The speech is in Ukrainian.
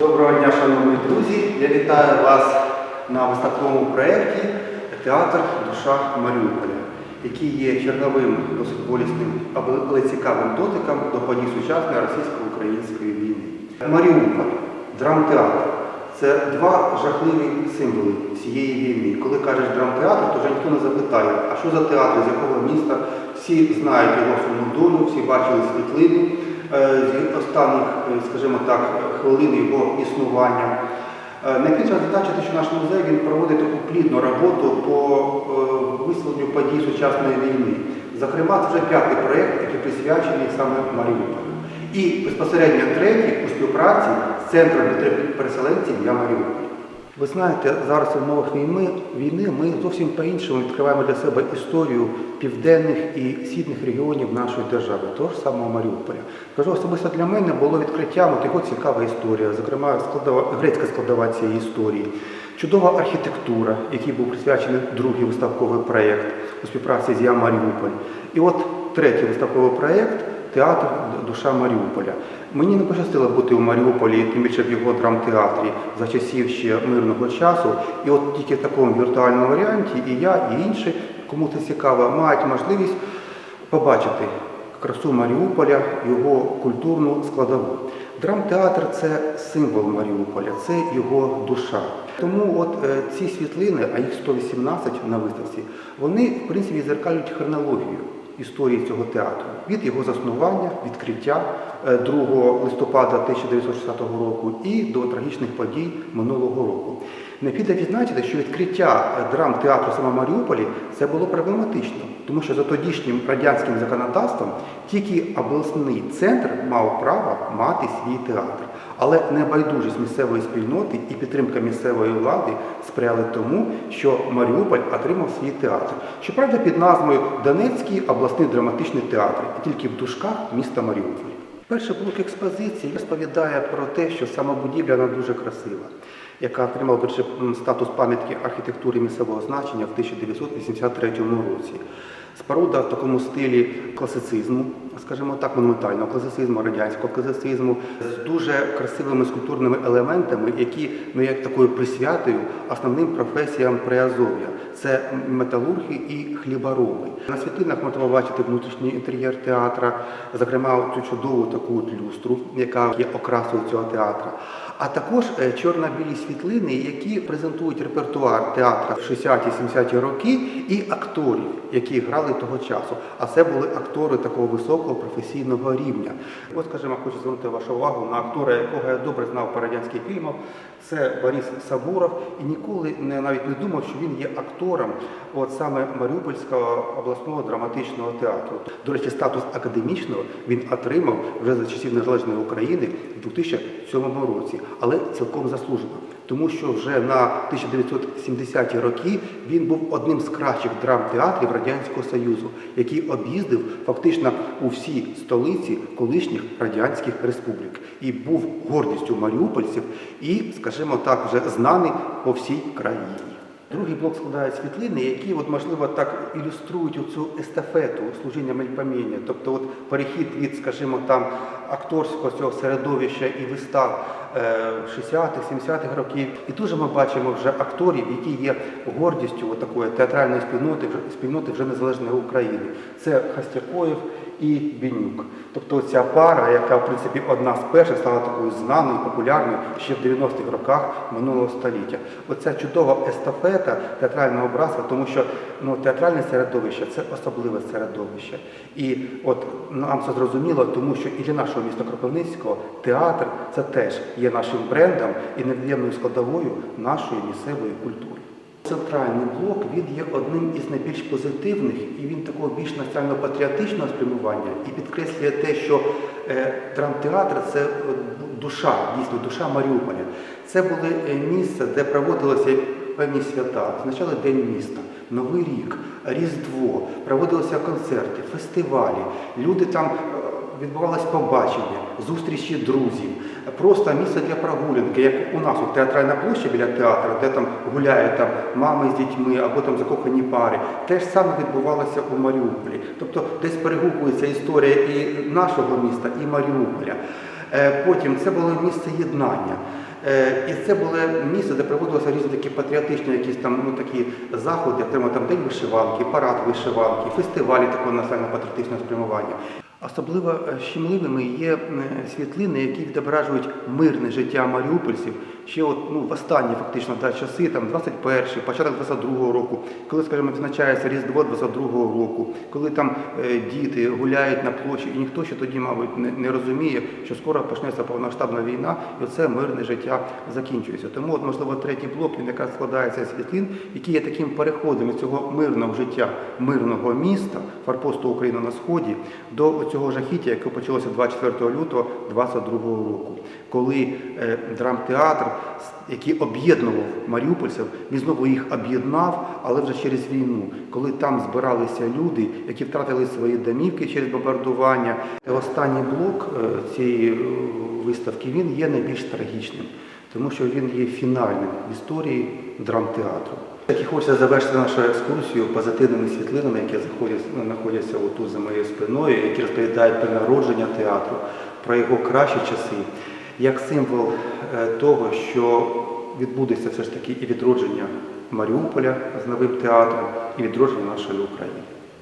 Доброго дня, шановні друзі! Я вітаю вас на виставковому проєкті Театр Душа Маріуполя, який є черговим, досить болісним, але цікавим дотиком до подій сучасної російсько-української війни. Маріуполь, драмтеатр це два жахливі символи цієї війни. Коли кажеш драмтеатр, то вже ніхто не запитає, а що за театр, з якого міста. Всі знають його сумну долю, всі бачили світлини е, з останніх, е, скажімо так, хвилин його існування. Е, Найбільша задача, що наш музей він проводить таку плідну роботу по е, висвітленню подій сучасної війни. Зокрема, це вже п'ятий проєкт, який присвячений саме Маріуполю. І безпосередньо третій у співпраці з центром переселенців Я Маріуполь. Ви знаєте, зараз в умовах війни, війни ми зовсім по-іншому відкриваємо для себе історію південних і східних регіонів нашої держави, того ж самого Маріуполя. Кажу, особисто для мене було відкриттям от його цікава історія, зокрема складова, грецька складова цієї історії, чудова архітектура, який був присвячений другий виставковий проєкт у співпраці з Я Маріуполь. І от третій виставковий проєкт Театр Душа Маріуполя. Мені не пощастило бути у Маріуполі, тим більше в його драмтеатрі за часів ще мирного часу. І от тільки в такому віртуальному варіанті і я, і інші, кому це цікаво, мають можливість побачити красу Маріуполя, його культурну складову. Драмтеатр це символ Маріуполя, це його душа. Тому от е, ці світлини, а їх 118 на виставці, вони в принципі зеркалюють хронологію історії цього театру від його заснування, відкриття е, 2 листопада 1960 року і до трагічних подій минулого року. Необхідно відзначити, що відкриття е, драмтеатру саме Маріуполі це було проблематично, тому що за тодішнім радянським законодавством тільки обласний центр мав право мати свій театр. Але небайдужість місцевої спільноти і підтримка місцевої влади сприяли тому, що Маріуполь отримав свій театр. Щоправда, під назвою Донецький обласний драматичний театр, і тільки в дужках міста Маріуполь. Перший блок експозиції розповідає про те, що сама будівля вона дуже красива, яка отримала м, статус пам'ятки архітектури місцевого значення в 1983 році. Споруда в такому стилі класицизму, скажімо так, монументального класицизму, радянського класицизму, з дуже красивими скульптурними елементами, які ну, як такою присвятою основним професіям Приазов'я. Це металурги і хлібороби. На світлинах можна побачити внутрішній інтер'єр театра, зокрема цю чудову таку от люстру, яка є окрасою цього театра. А також е, чорно-білі світлини, які презентують репертуар театра в 60-70-ті роки і акторів, які грали того часу. А це були актори такого високого професійного рівня. От, скажімо, хочу звернути вашу увагу на актора, якого я добре знав по радянських фільмах. Це Борис Сабуров, і ніколи не навіть не думав, що він є актором от саме Маріупольського обласного драматичного театру. До речі, статус академічного він отримав вже за часів незалежної України в 2007 році, але цілком заслужено, тому що вже на 1970-ті роки він був одним з кращих драмтеатрів Радянського Союзу, який об'їздив фактично у всі столиці колишніх радянських республік і був гордістю маріупольців і, скажімо так, вже знаний по всій країні. Другий блок складає світлини, які, от, можливо, так ілюструють цю естафету служіння мельпоміння, тобто от перехід від, скажімо, там акторського цього середовища і вистав е, 60-х, 70-х років. І тут же ми бачимо вже акторів, які є гордістю от такої театральної спільноти, спільноти вже незалежної України. Це Хастякоєв і Бенюк. Тобто ця пара, яка в принципі одна з перших стала такою знаною, популярною ще в 90-х роках минулого століття. Оця чудова естафета театрального братства, тому що ну, театральне середовище це особливе середовище. І от нам це зрозуміло, тому що і для нашого міста Кропивницького театр це теж є нашим брендом і невід'ємною складовою нашої місцевої культури. Центральний блок він є одним із найбільш позитивних, і він такого більш національно-патріотичного спрямування і підкреслює те, що е, драмтеатр це е, душа, дійсно душа Маріуполя. Це були е, місце, де проводилися певні свята, означали День міста, Новий рік, Різдво, проводилися концерти, фестивалі. Люди там відбувалось побачення, зустрічі друзів, просто місце для прогулянки, як у нас от театральна площа біля театру, де там гуляють там мами з дітьми або там закохані пари. Те ж саме відбувалося у Маріуполі. Тобто десь перегукується історія і нашого міста, і Маріуполя. Е, Потім це було місце єднання. Е, І це було місце, де проводилися різні такі патріотичні якісь там ну, такі заходи, окремо там День вишиванки, парад вишиванки, фестивалі такого національно-патріотичного спрямування. Особливо е, щемливими є е, світлини, які відображують мирне життя маріупольців ще от, ну, в останні фактично да, часи, там 21-й, початок 22-го року, коли, скажімо, відзначається Різдво 22-го року, коли там е, діти гуляють на площі, і ніхто ще тоді, мабуть, не, не розуміє, що скоро почнеться повномасштабна війна, і оце мирне життя закінчується. Тому, от, можливо, третій блок він якраз складається з світлин, які є таким переходом від цього мирного життя, мирного міста, форпосту України на сході, до цього жахіття, яке почалося 24 лютого 22 року, коли е, драмтеатр, який об'єднував маріупольців, він знову їх об'єднав, але вже через війну, коли там збиралися люди, які втратили свої домівки через бомбардування. Останній блок е, цієї е, виставки він є найбільш трагічним, тому що він є фінальним в історії драмтеатру. Так і хочеться завершити нашу екскурсію позитивними світлинами, які ну, знаходяться отут за моєю спиною, які розповідають про народження театру, про його кращі часи, як символ е, того, що відбудеться все ж таки і відродження Маріуполя з новим театром, і відродження нашої України.